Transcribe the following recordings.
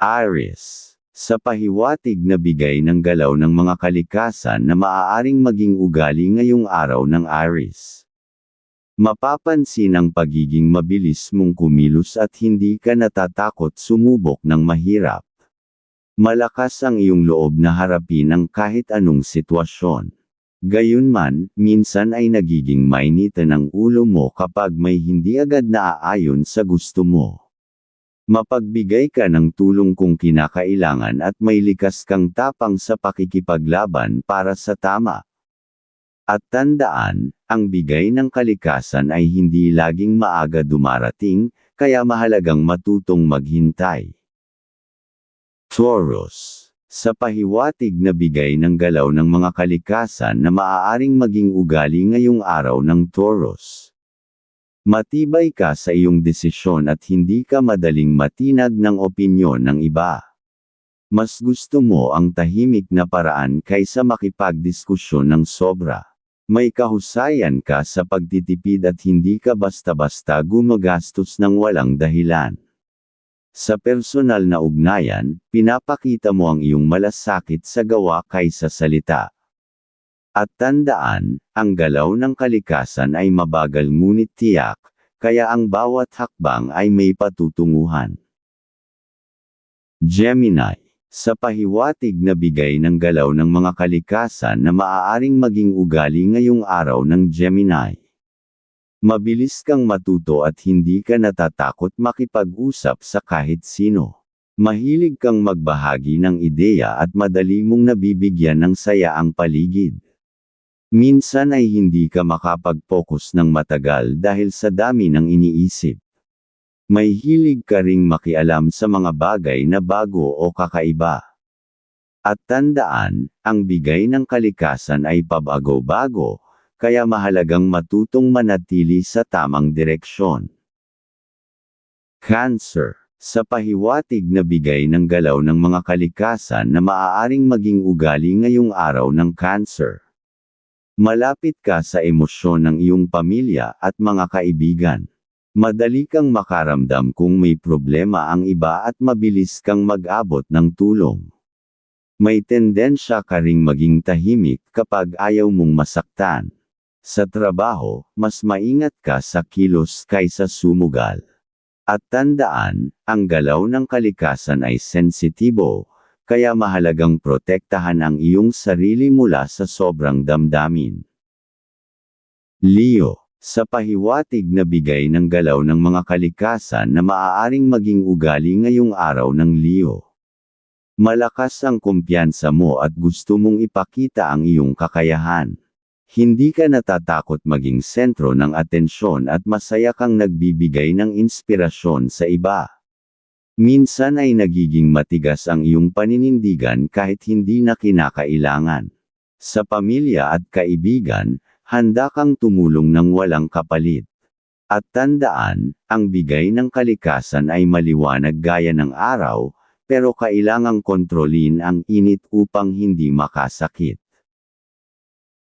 Aries. Sa pahiwatig na bigay ng galaw ng mga kalikasan na maaaring maging ugali ngayong araw ng Aries. Mapapansin ang pagiging mabilis mong kumilos at hindi ka natatakot sumubok ng mahirap. Malakas ang iyong loob na harapin ang kahit anong sitwasyon. Gayunman, minsan ay nagiging mainitan ang ulo mo kapag may hindi agad naaayon sa gusto mo. Mapagbigay ka ng tulong kung kinakailangan at may likas kang tapang sa pakikipaglaban para sa tama. At tandaan, ang bigay ng kalikasan ay hindi laging maaga dumarating, kaya mahalagang matutong maghintay. Taurus. Sa pahiwatig na bigay ng galaw ng mga kalikasan na maaaring maging ugali ngayong araw ng Taurus. Matibay ka sa iyong desisyon at hindi ka madaling matinag ng opinyon ng iba. Mas gusto mo ang tahimik na paraan kaysa makipagdiskusyon ng sobra. May kahusayan ka sa pagtitipid at hindi ka basta-basta gumagastos ng walang dahilan. Sa personal na ugnayan, pinapakita mo ang iyong malasakit sa gawa kaysa salita. At tandaan, ang galaw ng kalikasan ay mabagal ngunit tiyak, kaya ang bawat hakbang ay may patutunguhan. Gemini sa pahiwatig na bigay ng galaw ng mga kalikasan na maaaring maging ugali ngayong araw ng Gemini. Mabilis kang matuto at hindi ka natatakot makipag-usap sa kahit sino. Mahilig kang magbahagi ng ideya at madali mong nabibigyan ng saya ang paligid. Minsan ay hindi ka makapag-focus ng matagal dahil sa dami ng iniisip. May hilig ka ring makialam sa mga bagay na bago o kakaiba. At tandaan, ang bigay ng kalikasan ay pabago-bago, kaya mahalagang matutong manatili sa tamang direksyon. Cancer Sa pahiwatig na bigay ng galaw ng mga kalikasan na maaaring maging ugali ngayong araw ng Cancer. Malapit ka sa emosyon ng iyong pamilya at mga kaibigan. Madali kang makaramdam kung may problema ang iba at mabilis kang mag-abot ng tulong. May tendensya ka ring maging tahimik kapag ayaw mong masaktan. Sa trabaho, mas maingat ka sa kilos kaysa sumugal. At tandaan, ang galaw ng kalikasan ay sensitibo, kaya mahalagang protektahan ang iyong sarili mula sa sobrang damdamin. Leo sa pahiwatig na bigay ng galaw ng mga kalikasan na maaaring maging ugali ngayong araw ng Leo. Malakas ang kumpiyansa mo at gusto mong ipakita ang iyong kakayahan. Hindi ka natatakot maging sentro ng atensyon at masaya kang nagbibigay ng inspirasyon sa iba. Minsan ay nagiging matigas ang iyong paninindigan kahit hindi na kinakailangan. Sa pamilya at kaibigan, handa kang tumulong ng walang kapalit. At tandaan, ang bigay ng kalikasan ay maliwanag gaya ng araw, pero kailangang kontrolin ang init upang hindi makasakit.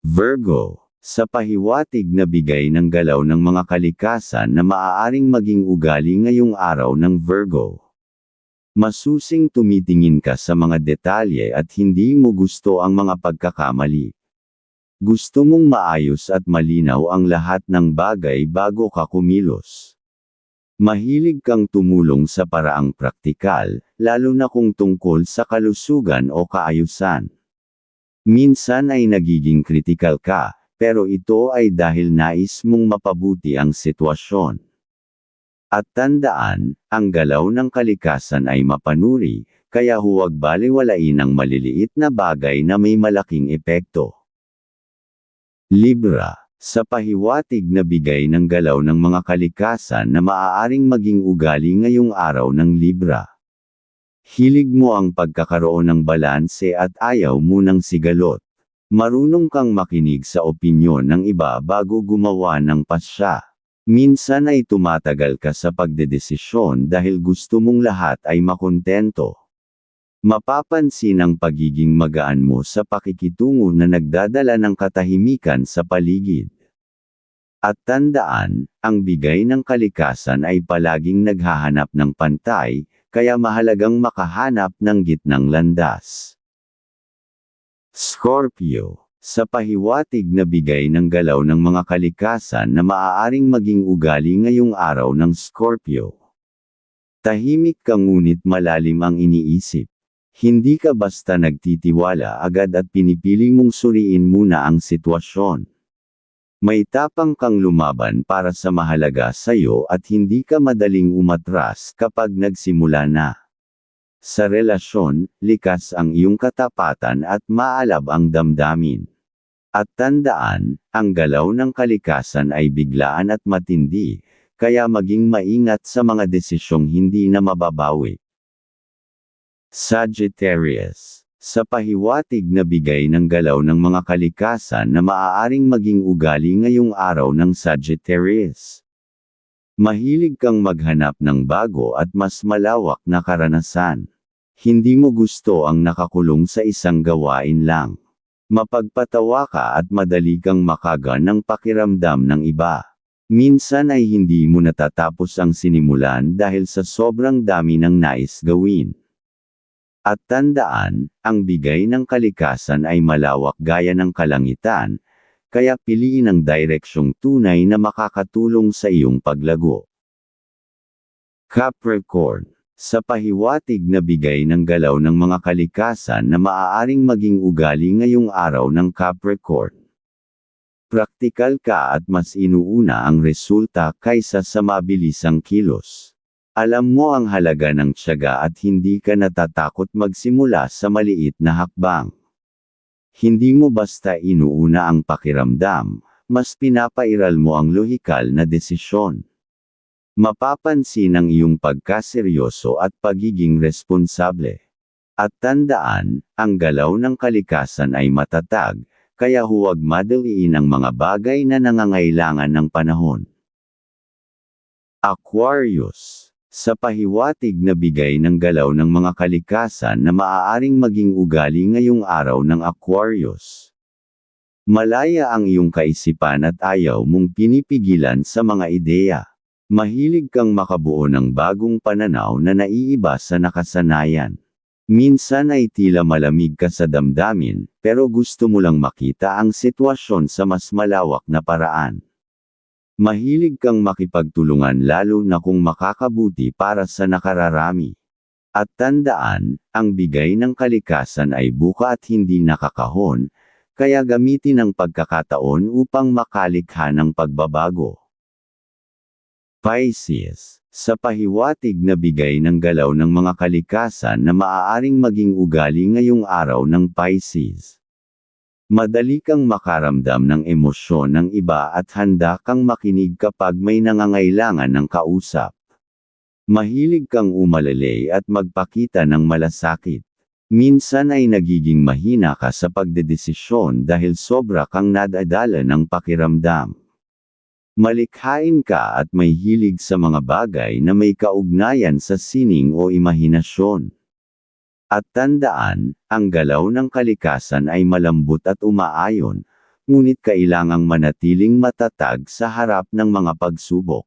Virgo sa pahiwatig na bigay ng galaw ng mga kalikasan na maaaring maging ugali ngayong araw ng Virgo. Masusing tumitingin ka sa mga detalye at hindi mo gusto ang mga pagkakamali. Gusto mong maayos at malinaw ang lahat ng bagay bago ka kumilos. Mahilig kang tumulong sa paraang praktikal, lalo na kung tungkol sa kalusugan o kaayusan. Minsan ay nagiging kritikal ka, pero ito ay dahil nais mong mapabuti ang sitwasyon. At tandaan, ang galaw ng kalikasan ay mapanuri, kaya huwag baliwalain ang maliliit na bagay na may malaking epekto. Libra, sa pahiwatig na bigay ng galaw ng mga kalikasan na maaaring maging ugali ngayong araw ng Libra. Hilig mo ang pagkakaroon ng balanse at ayaw mo ng sigalot. Marunong kang makinig sa opinyon ng iba bago gumawa ng pasya. Minsan ay tumatagal ka sa pagdedesisyon dahil gusto mong lahat ay makontento. Mapapansin ang pagiging magaan mo sa pakikitungo na nagdadala ng katahimikan sa paligid. At tandaan, ang bigay ng kalikasan ay palaging naghahanap ng pantay, kaya mahalagang makahanap ng gitnang landas. Scorpio, sa pahiwatig na bigay ng galaw ng mga kalikasan na maaaring maging ugali ngayong araw ng Scorpio. Tahimik ka ngunit malalim ang iniisip. Hindi ka basta nagtitiwala agad at pinipili mong suriin muna ang sitwasyon. May tapang kang lumaban para sa mahalaga sa'yo at hindi ka madaling umatras kapag nagsimula na. Sa relasyon, likas ang iyong katapatan at maalab ang damdamin. At tandaan, ang galaw ng kalikasan ay biglaan at matindi, kaya maging maingat sa mga desisyong hindi na mababawi. Sagittarius. Sa pahiwatig na bigay ng galaw ng mga kalikasan na maaaring maging ugali ngayong araw ng Sagittarius. Mahilig kang maghanap ng bago at mas malawak na karanasan. Hindi mo gusto ang nakakulong sa isang gawain lang. Mapagpatawa ka at madali kang makaga ng pakiramdam ng iba. Minsan ay hindi mo natatapos ang sinimulan dahil sa sobrang dami ng nais gawin. At tandaan, ang bigay ng kalikasan ay malawak gaya ng kalangitan, kaya piliin ang direksyong tunay na makakatulong sa iyong paglago. Capricorn sa pahiwatig na bigay ng galaw ng mga kalikasan na maaaring maging ugali ngayong araw ng Capricorn. Praktikal ka at mas inuuna ang resulta kaysa sa mabilisang kilos. Alam mo ang halaga ng tiyaga at hindi ka natatakot magsimula sa maliit na hakbang. Hindi mo basta inuuna ang pakiramdam, mas pinapairal mo ang lohikal na desisyon. Mapapansin ang iyong pagkaseryoso at pagiging responsable. At tandaan, ang galaw ng kalikasan ay matatag, kaya huwag madaliin ang mga bagay na nangangailangan ng panahon. Aquarius sa pahiwatig na bigay ng galaw ng mga kalikasan na maaaring maging ugali ngayong araw ng Aquarius. Malaya ang iyong kaisipan at ayaw mong pinipigilan sa mga ideya. Mahilig kang makabuo ng bagong pananaw na naiiba sa nakasanayan. Minsan ay tila malamig ka sa damdamin, pero gusto mo lang makita ang sitwasyon sa mas malawak na paraan. Mahilig kang makipagtulungan lalo na kung makakabuti para sa nakararami. At tandaan, ang bigay ng kalikasan ay buka at hindi nakakahon, kaya gamitin ang pagkakataon upang makalikha ng pagbabago. Pisces, sa pahiwatig na bigay ng galaw ng mga kalikasan na maaaring maging ugali ngayong araw ng Pisces. Madali kang makaramdam ng emosyon ng iba at handa kang makinig kapag may nangangailangan ng kausap. Mahilig kang umalalay at magpakita ng malasakit. Minsan ay nagiging mahina ka sa pagdedesisyon dahil sobra kang nadadala ng pakiramdam. Malikhain ka at may hilig sa mga bagay na may kaugnayan sa sining o imahinasyon. At tandaan, ang galaw ng kalikasan ay malambot at umaayon, ngunit kailangang manatiling matatag sa harap ng mga pagsubok.